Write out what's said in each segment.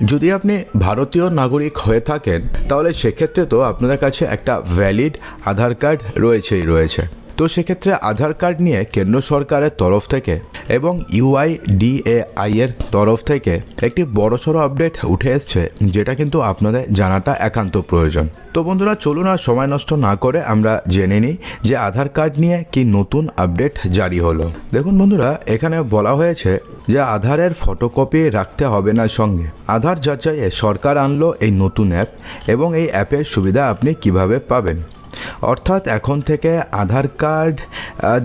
যদি আপনি ভারতীয় নাগরিক হয়ে থাকেন, তাহলে সেক্ষেত্রে তো আপনাদের কাছে একটা ভ্যালিড আধার কার্ড রয়েছেই রয়েছে। তো সেক্ষেত্রে আধার কার্ড নিয়ে কেন্দ্র সরকারের তরফ থেকে এবং ইউআইডিএআই এর তরফ থেকে একটি বড়সড় আপডেট উঠে এসছে, যেটা কিন্তু আপনাদের জানাটা একান্ত প্রয়োজন। তো বন্ধুরা, চলুন আর সময় নষ্ট না করে আমরা জেনে নিই যে আধার কার্ড নিয়ে কি নতুন আপডেট জারি হলো। দেখুন বন্ধুরা, এখানে বলা হয়েছে যে আধারের ফটোকপি রাখতে হবে না সঙ্গে। আধার যাচাইয়ে সরকার আনলো এই নতুন অ্যাপ এবং এই অ্যাপের সুবিধা আপনি কীভাবে পাবেন। অর্থাৎ এখন থেকে আধার কার্ড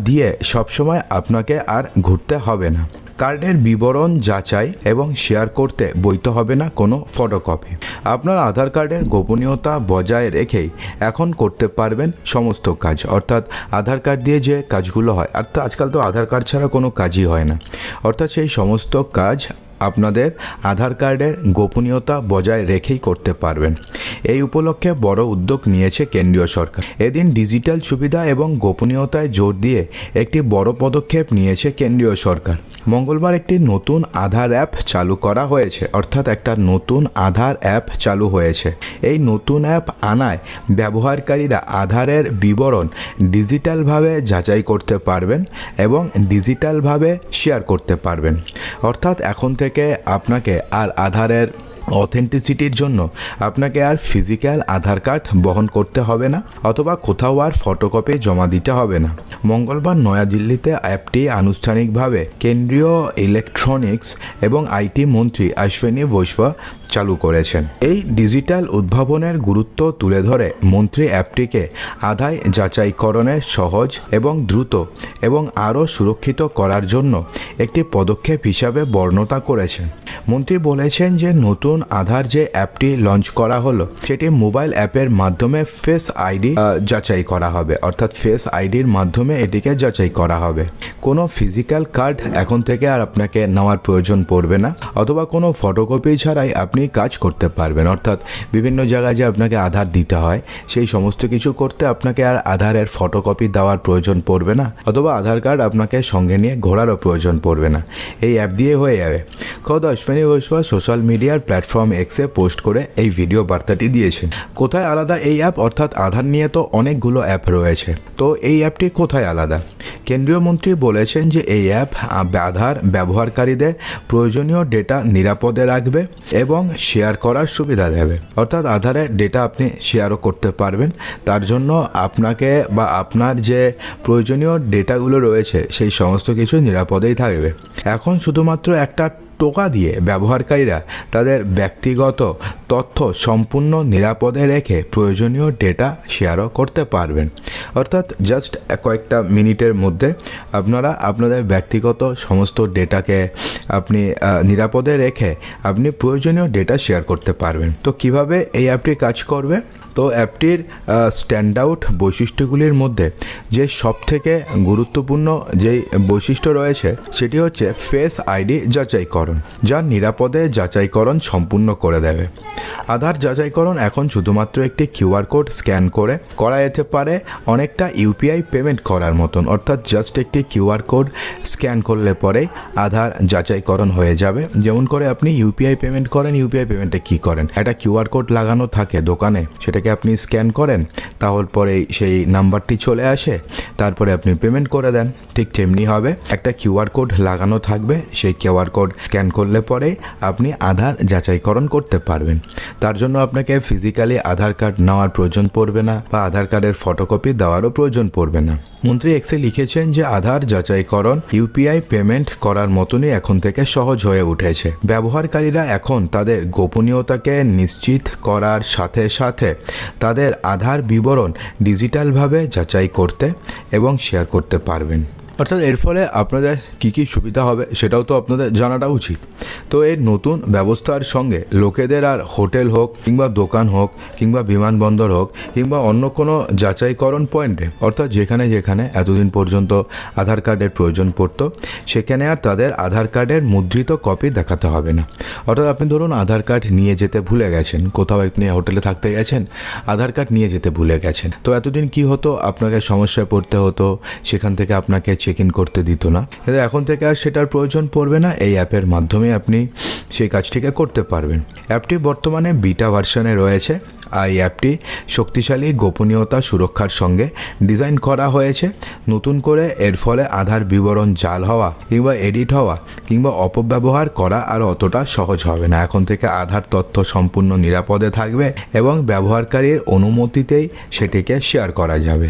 দিয়ে সবসময় আপনাকে আর ঘুরতে হবে না। কার্ডের বিবরণ যাচাই এবং শেয়ার করতে বইতে হবে না কোনো ফটোকপি। আপনার আধার কার্ডের গোপনীয়তা বজায় রেখেই এখন করতে পারবেন সমস্ত কাজ। অর্থাৎ আধার কার্ড দিয়ে যে কাজগুলো হয়, আর তো আজকাল তো আধার কার্ড ছাড়া কোনো কাজই হয় না। অর্থাৎ সেই সমস্ত কাজ আপনাদের আধার কার্ডের গোপনীয়তা বজায় রেখেই করতে পারবেন। এই উপলক্ষে বড় উদ্যোগ নিয়েছে কেন্দ্রীয় সরকার। এদিন ডিজিটাল সুবিধা এবং গোপনীয়তায় জোর দিয়ে একটি বড় পদক্ষেপ নিয়েছে কেন্দ্রীয় সরকার। মঙ্গলবার একটি নতুন আধার অ্যাপ চালু করা হয়েছে, অর্থাৎ একটা নতুন আধার অ্যাপ চালু হয়েছে। এই নতুন অ্যাপ আনায় ব্যবহারকারীরা আধারের বিবরণ ডিজিটালভাবে যাচাই করতে পারবেন এবং ডিজিটালভাবে শেয়ার করতে পারবেন। অর্থাৎ এখন থেকে আপনাকে আর আধারের অথেন্টিসিটির জন্য আপনাকে আর ফিজিক্যাল আধার কার্ড বহন করতে হবে না, অথবা কোথাও আর ফটোকপি জমা দিতে হবে না। মঙ্গলবার নয়াদিল্লিতে অ্যাপটি আনুষ্ঠানিকভাবে কেন্দ্রীয় ইলেকট্রনিক্স এবং আইটি মন্ত্রী অশ্বিনী বৈশ্বা চালু করেছেন। এই ডিজিটাল উদ্ভাবনের গুরুত্ব তুলে ধরে মন্ত্রী অ্যাপটিকে আদায় যাচাইকরণের সহজ এবং দ্রুত এবং আরও সুরক্ষিত করার জন্য একটি পদক্ষেপ হিসাবে বর্ণনা করেছেন। মন্ত্রী বলেছেন যে নতুন আধার যে অ্যাপটি লঞ্চ করা হলো, সেটি মোবাইল অ্যাপের মাধ্যমে ফেস আইডি যাচাই করা হবে। অর্থাৎ ফেস আইডির মাধ্যমে এটিকে যাচাই করা হবে। কোনো ফিজিক্যাল কার্ড এখন থেকে আর আপনাকে নেওয়ার প্রয়োজন পড়বে না, অথবা কোনো ফটোকপি ছাড়াই আপনি কাজ করতে পারবেন। অর্থাৎ বিভিন্ন জায়গায় যে আপনাকে আধার দিতে হয়, সেই সমস্ত কিছু করতে আপনাকে আর আধারের ফটোকপি দেওয়ার প্রয়োজন পড়বে না, অথবা আধার কার্ড আপনাকে সঙ্গে নিয়ে ঘোরারও প্রয়োজন পড়বে না। এই অ্যাপ দিয়ে হয়ে যাবে। খোদ অশ্বিনী বৈশ্বা সোশ্যাল মিডিয়ার প্ল্যাটফর্ম এক্সে পোস্ট করে এই ভিডিও বার্তাটি দিয়েছেন। কোথায় আলাদা এই অ্যাপ অর্থাৎ আধার নিয়ে তো অনেকগুলো অ্যাপ রয়েছে। তো এই অ্যাপটি কোথায় আলাদা? কেন্দ্রীয় মন্ত্রী বলেছেন যে এই অ্যাপ আধার ব্যবহারকারীদের প্রয়োজনীয় ডেটা নিরাপদে রাখবে এবং শেয়ার করার সুবিধা দেবে। অর্থাৎ আধারে ডেটা আপনি শেয়ারও করতে পারবেন। তার জন্য আপনাকে বা আপনার যে প্রয়োজনীয় ডেটাগুলো রয়েছে, সেই সমস্ত কিছু নিরাপদেই থাকবে। এখন শুধুমাত্র একটা টোকা দিয়ে ব্যবহারকারীরা তাদের ব্যক্তিগত তথ্য সম্পূর্ণ নিরাপদে রেখে প্রয়োজনীয় ডেটা শেয়ারও করতে পারবেন। অর্থাৎ জাস্ট কয়েকটা মিনিটের মধ্যে আপনারা আপনাদের ব্যক্তিগত সমস্ত ডেটাকে আপনি নিরাপদে রেখে আপনি প্রয়োজনীয় ডেটা শেয়ার করতে পারবেন। তো কীভাবে এই অ্যাপটি কাজ করবে? তো অ্যাপটির স্ট্যান্ড আউট বৈশিষ্ট্যগুলির মধ্যে যে সবথেকে গুরুত্বপূর্ণ যেই বৈশিষ্ট্য রয়েছে সেটি হচ্ছে ফেস আইডি যাচাইকরণ যা নিরাপদে যাচাইকরণ সম্পূর্ণ করে দেবে। আধার যাচাইকরণ এখন শুধুমাত্র একটি কিউআর কোড স্ক্যান করে করা যেতে পারে, অনেকটা ইউপিআই পেমেন্ট করার মতন, অর্থাৎ জাস্ট একটি কিউআর কোড স্ক্যান করলে পরেই আধার যাচাইকরণ হয়ে যাবে। যেমন করে আপনি ইউপিআই পেমেন্ট করেন ইউপিআই পেমেন্টে কি করেন? একটা কিউআর কোড লাগানো থাকে দোকানে, সেটাকে আপনি স্ক্যান করেন, তাহলে পরে সেই নাম্বারটি চলে আসে, তারপরে আপনি পেমেন্ট করে দেন। ঠিক তেমনি হবে, একটা কিউআর কোড লাগানো থাকবে, সেই কিউআর কোড স্ক্যান করলে পরে আপনি আধার যাচাইকরণ করতে পারবেন। তার জন্য আপনাকে ফিজিক্যালি আধার কার্ড নেওয়ার প্রয়োজন পড়বে না বা আধার কার্ডের ফটোকপি দেওয়ারও প্রয়োজন পড়বে না। মন্ত্রী এক্সে লিখেছেন যে আধার যাচাইকরণ ইউপিআই পেমেন্ট করার মতনই এখন থেকে সহজ হয়ে উঠেছে। ব্যবহারকারীরা এখন তাদের গোপনীয়তাকে নিশ্চিত করার সাথে সাথে তাদের আধার বিবরণ ডিজিটালভাবে যাচাই করতে এবং শেয়ার করতে পারবেন। অর্থাৎ এর ফলে আপনাদের কী কী সুবিধা হবে সেটাও তো আপনাদের জানাটা উচিত। তো এই নতুন ব্যবস্থার সঙ্গে লোকেদের আর হোটেল হোক কিংবা দোকান হোক কিংবা বিমানবন্দর হোক কিংবা অন্য কোনো যাচাইকরণ পয়েন্টে, অর্থাৎ যেখানে যেখানে এতদিন পর্যন্ত আধার কার্ডের প্রয়োজন পড়তো সেখানে আর তাদের আধার কার্ডের মুদ্রিত কপি দেখাতে হবে না। অর্থাৎ আপনি ধরুন আধার কার্ড নিয়ে যেতে ভুলে গেছেন, কোথাও আপনি হোটেলে থাকতে গেছেন, আধার কার্ড নিয়ে যেতে ভুলে গেছেন। তো এতদিন কি হতো? আপনাকে সমস্যায় পড়তে হতো, সেখান থেকে আপনাকে চেক ইন করতে দিত না। এখন থেকে আর সেটার প্রয়োজন পড়বে না। এই অ্যাপের মাধ্যমে আপনি সেই কাজটিকে করতে পারবেন। অ্যাপটি বর্তমানে বিটা ভার্সনে রয়েছে। এই অ্যাপটি শক্তিশালী, গোপনীয়তা সুরক্ষার সঙ্গে ডিজাইন করা হয়েছে। নতুন করে এর ফলে আধার বিবরণ জাল হওয়া কিংবা এডিট হওয়া কিংবা অপব্যবহার করা আর অতটা সহজ হবে না। এখন থেকে আধার তথ্য সম্পূর্ণ নিরাপদে থাকবে এবং ব্যবহারকারীর অনুমতিতেই সেটিকে শেয়ার করা যাবে।